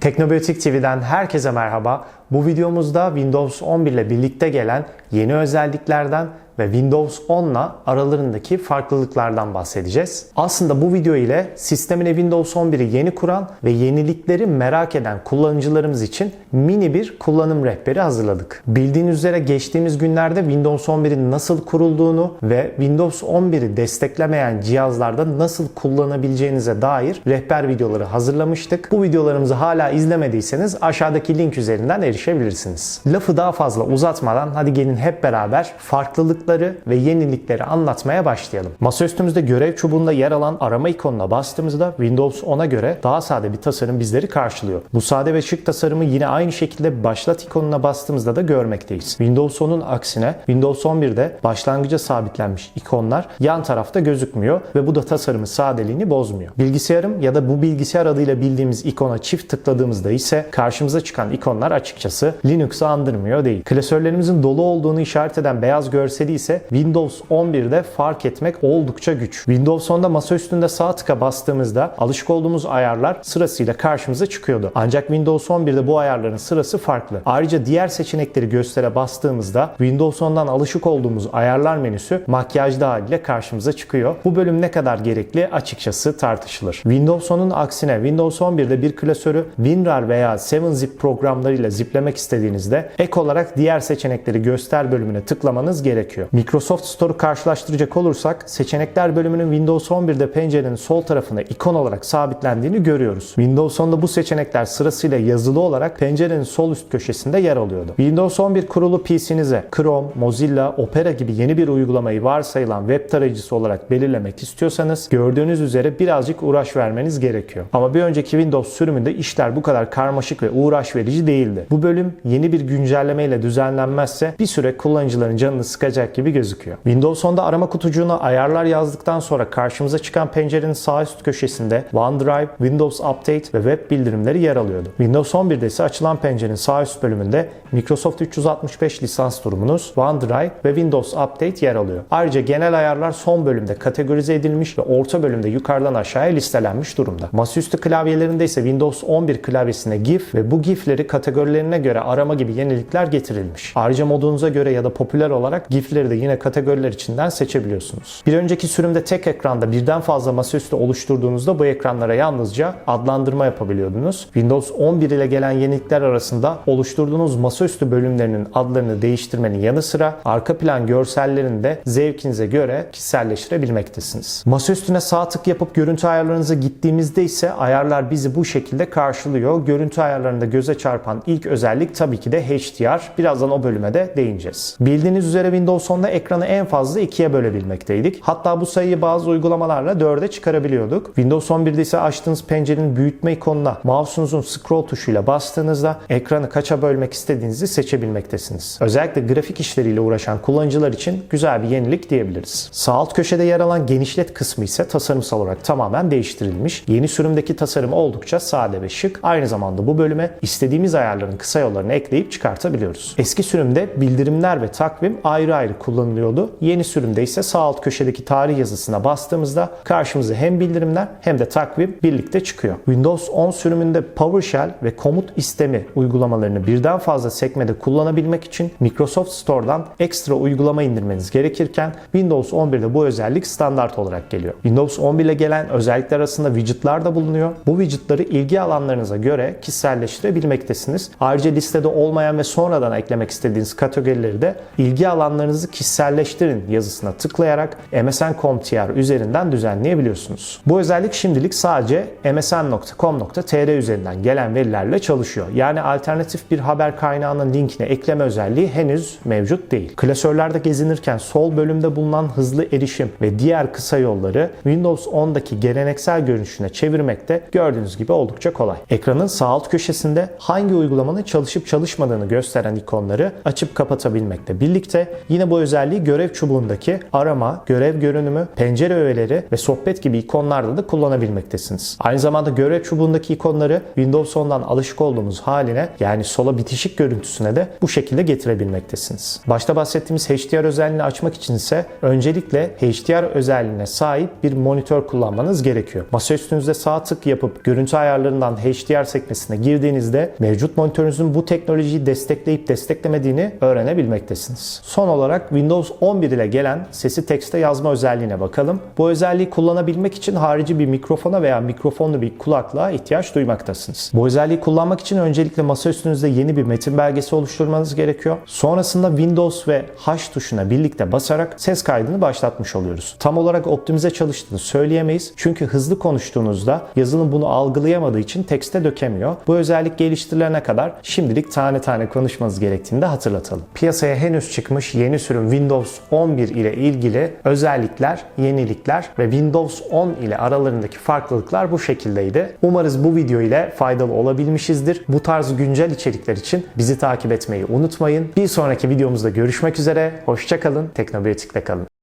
Teknobiyotik TV'den herkese merhaba. Bu videomuzda Windows 11 ile birlikte gelen yeni özelliklerden ve Windows 10 ile aralarındaki farklılıklardan bahsedeceğiz. Aslında bu video ile sistemine Windows 11'i yeni kuran ve yenilikleri merak eden kullanıcılarımız için mini bir kullanım rehberi hazırladık. Bildiğiniz üzere geçtiğimiz günlerde Windows 11'in nasıl kurulduğunu ve Windows 11'i desteklemeyen cihazlarda nasıl kullanabileceğinize dair rehber videoları hazırlamıştık. Bu videolarımızı hala izlemediyseniz aşağıdaki link üzerinden erişebilirsiniz. Lafı daha fazla uzatmadan hadi gelin hep beraber farklılıkları ve yenilikleri anlatmaya başlayalım. Masaüstümüzde görev çubuğunda yer alan arama ikonuna bastığımızda Windows 10'a göre daha sade bir tasarım bizleri karşılıyor. Bu sade ve şık tasarımı yine aynı şekilde başlat ikonuna bastığımızda da görmekteyiz. Windows 10'un aksine Windows 11'de başlangıca sabitlenmiş ikonlar yan tarafta gözükmüyor ve bu da tasarımın sadeliğini bozmuyor. Bilgisayarım ya da bu bilgisayar adıyla bildiğimiz ikona çift tıkladığımızda ise karşımıza çıkan ikonlar açıkçası Linux'u andırmıyor değil. Klasörlerimizin dolu olduğunu işaret eden beyaz görseli ise Windows 11'de fark etmek oldukça güç. Windows 10'da masa üstünde sağ tıka bastığımızda alışık olduğumuz ayarlar sırasıyla karşımıza çıkıyordu. Ancak Windows 11'de bu ayarların sırası farklı. Ayrıca diğer seçenekleri göstere bastığımızda Windows 10'dan alışık olduğumuz ayarlar menüsü makyajlı haliyle karşımıza çıkıyor. Bu bölüm ne kadar gerekli açıkçası tartışılır. Windows 10'un aksine Windows 11'de bir klasörü WinRAR veya 7-Zip programlarıyla ziplemek istediğinizde ek olarak diğer seçenekleri göster bölümüne tıklamanız gerekiyor. Microsoft Store'u karşılaştıracak olursak seçenekler bölümünün Windows 11'de pencerenin sol tarafına ikon olarak sabitlendiğini görüyoruz. Windows 10'da bu seçenekler sırasıyla yazılı olarak pencerenin sol üst köşesinde yer alıyordu. Windows 11 kurulu PC'nize Chrome, Mozilla, Opera gibi yeni bir uygulamayı varsayılan web tarayıcısı olarak belirlemek istiyorsanız gördüğünüz üzere birazcık uğraş vermeniz gerekiyor. Ama bir önceki Windows sürümünde işler bu kadar karmaşık ve uğraş verici değildi. Bu bölüm yeni bir güncelleme düzenlenmezse bir süre kullanıcıların canını sıkacak gibi gözüküyor. Windows 10'da arama kutucuğuna ayarlar yazdıktan sonra karşımıza çıkan pencerenin sağ üst köşesinde OneDrive, Windows Update ve web bildirimleri yer alıyordu. Windows 11'de ise açılan pencerenin sağ üst bölümünde Microsoft 365 lisans durumunuz, OneDrive ve Windows Update yer alıyor. Ayrıca genel ayarlar son bölümde kategorize edilmiş ve orta bölümde yukarıdan aşağıya listelenmiş durumda. Masaüstü klavyelerinde ise Windows 11 klavyesine GIF ve bu GIF'leri kategorilerine göre arama gibi yenilikler getirilmiş. Ayrıca modunuza göre ya da popüler olarak GIF'leri de yine kategoriler içinden seçebiliyorsunuz. Bir önceki sürümde tek ekranda birden fazla masaüstü oluşturduğunuzda bu ekranlara yalnızca adlandırma yapabiliyordunuz. Windows 11 ile gelen yenilikler arasında oluşturduğunuz masaüstü bölümlerinin adlarını değiştirmenin yanı sıra arka plan görsellerini de zevkinize göre kişiselleştirebilmektesiniz. Masaüstüne sağ tık yapıp görüntü ayarlarınıza gittiğimizde ise ayarlar bizi bu şekilde karşılıyor. Görüntü ayarlarında göze çarpan ilk özellik tabii ki de HDR. Birazdan o bölüme de değineceğiz. Bildiğiniz üzere Windows 10'da ekranı en fazla ikiye bölebilmekteydik. Hatta bu sayıyı bazı uygulamalarla 4'e çıkarabiliyorduk. Windows 11'de ise açtığınız pencerenin büyütme ikonuna mouse'unuzun scroll tuşuyla bastığınızda ekranı kaça bölmek istediğinizi seçebilmektesiniz. Özellikle grafik işleriyle uğraşan kullanıcılar için güzel bir yenilik diyebiliriz. Sağ alt köşede yer alan genişlet kısmı ise tasarımsal olarak tamamen değiştirilmiş. Yeni sürümdeki tasarım oldukça sade ve şık. Aynı zamanda bu bölüme istediğimiz ayarların kısa yollarını ekleyip çıkartabiliyoruz. Eski sürümde bildirimler ve takvim ayrı ayrı kullanılıyordu. Yeni sürümde ise sağ alt köşedeki tarih yazısına bastığımızda karşımıza hem bildirimler hem de takvim birlikte çıkıyor. Windows 10 sürümünde PowerShell ve komut istemi uygulamalarını birden fazla sekmede kullanabilmek için Microsoft Store'dan ekstra uygulama indirmeniz gerekirken Windows 11'de bu özellik standart olarak geliyor. Windows 11 ile gelen özellikler arasında widgetlar da bulunuyor. Bu widgetları ilgi alanlarınıza göre kişiselleştirebilmektesiniz. Ayrıca listede olmayan ve sonradan eklemek istediğiniz kategorileri de ilgi alanlarınızı kişiselleştirin yazısına tıklayarak msn.com.tr üzerinden düzenleyebiliyorsunuz. Bu özellik şimdilik sadece msn.com.tr üzerinden gelen verilerle çalışıyor. Yani alternatif bir haber kaynağının linkine ekleme özelliği henüz mevcut değil. Klasörlerde gezinirken sol bölümde bulunan hızlı erişim ve diğer kısa yolları Windows 10'daki geleneksel görünüşüne çevirmek de gördüğünüz gibi oldukça kolay. Ekranın sağ alt köşesinde hangi uygulamanın çalışıp çalışmadığını gösteren ikonları açıp kapatabilmekle birlikte yine bu özelliği görev çubuğundaki arama, görev görünümü, pencere öğeleri ve sohbet gibi ikonlarda da kullanabilmektesiniz. Aynı zamanda görev çubuğundaki ikonları Windows 10'dan alışık olduğumuz haline yani sola bitişik görüntüsüne de bu şekilde getirebilmektesiniz. Başta bahsettiğimiz HDR özelliğini açmak için ise öncelikle HDR özelliğine sahip bir monitör kullanmanız gerekiyor. Masaüstünüzde sağ tık yapıp görüntü ayarlarından HDR sekmesine girdiğinizde mevcut monitörünüzün bu teknolojiyi destekleyip desteklemediğini öğrenebilmektesiniz. Son olarak Windows 11 ile gelen sesi tekste yazma özelliğine bakalım. Bu özelliği kullanabilmek için harici bir mikrofona veya mikrofonlu bir kulaklığa ihtiyaç duymaktasınız. Bu özelliği kullanmak için öncelikle masaüstünüzde yeni bir metin belgesi oluşturmanız gerekiyor. Sonrasında Windows ve H tuşuna birlikte basarak ses kaydını başlatmış oluyoruz. Tam olarak optimize çalıştığını söyleyemeyiz. Çünkü hızlı konuştuğunuzda yazılım bunu algılayamadığı için tekste dökemiyor. Bu özellik geliştirilene kadar şimdilik tane tane konuşmanız gerektiğini de hatırlatalım. Piyasaya henüz çıkmış yeni sürüm Windows 11 ile ilgili özellikler, yenilikler ve Windows 10 ile aralarındaki farklılıklar bu şekildeydi. Umarız bu video ile faydalı olabilmişizdir. Bu tarz güncel içerikler için bizi takip etmeyi unutmayın. Bir sonraki videomuzda görüşmek üzere. Hoşçakalın, teknobiyotikle kalın.